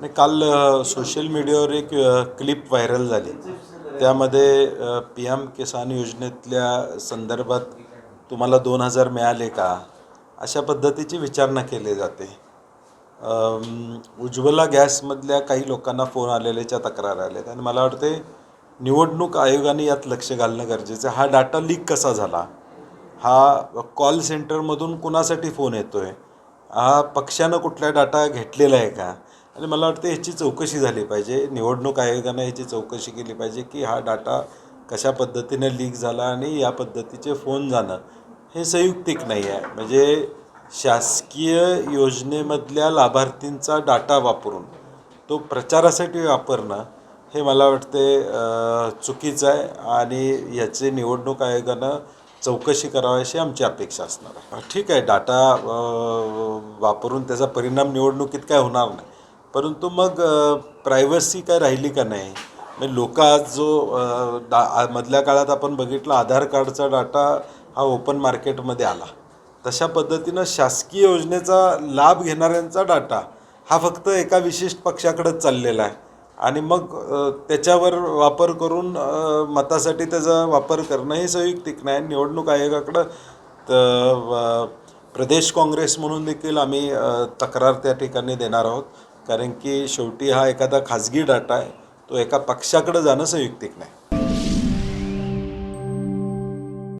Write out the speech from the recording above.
नाही काल सोशल मीडियावर एक क्लिप व्हायरल झाली. त्यामध्ये पी एम किसान योजनेतल्या संदर्भात तुम्हाला दोन हजार मिळाले का? अशा पद्धतीची विचारणा केली जाते. उज्ज्वला गॅसमधल्या काही लोकांना फोन आलेल्याच्या तक्रार आल्यात आणि मला वाटते निवडणूक आयोगाने यात लक्ष घालणं गरजेचं आहे. हा डाटा लीक कसा झाला? हा कॉल सेंटरमधून कुणासाठी फोन येतो आहे हा पक्षानं कुठला डाटा घेतलेला आहे का? आणि मला वाटतं ह्याची चौकशी झाली पाहिजे. निवडणूक आयोगानं ह्याची चौकशी केली पाहिजे की हा डाटा कशा पद्धतीने लीक झाला आणि या पद्धतीचे फोन जाणं हे संयुक्तिक नाही आहे. म्हणजे शासकीय योजनेमधल्या लाभार्थींचा डाटा वापरून तो प्रचारासाठी वापरणं हे मला वाटते चुकीचं आहे आणि याचे निवडणूक आयोगानं चौकशी करावी अशी आमची अपेक्षा असणार आहे. ठीक आहे डाटा वापरून त्याचा परिणाम निवडणुकीत काय होणार नाही. परंतु मग प्रायव्हसी काय राहिली का नाही? म्हणजे लोक आज जो डा मधल्या काळात आपण बघितलं आधार कार्डचा डाटा हा ओपन मार्केटमध्ये आला. तशा पद्धतीनं शासकीय योजनेचा लाभ घेणाऱ्यांचा डाटा हा फक्त एका विशिष्ट पक्षाकडेच चाललेला आहे. आणि मग त्याच्यावर वापर करून मतासाठी त्याचा वापर करणंही संयुक्तिक नाही. निवडणूक आयोगाकडं त- व- प्रदेश काँग्रेस म्हणून देखील आम्ही तक्रार त्या ठिकाणी देणार आहोत. कारण की शेवटी हा एखादा खाजगी डाटा आहे तो एका पक्षाकडे जाणं संयुक्तिक नाही.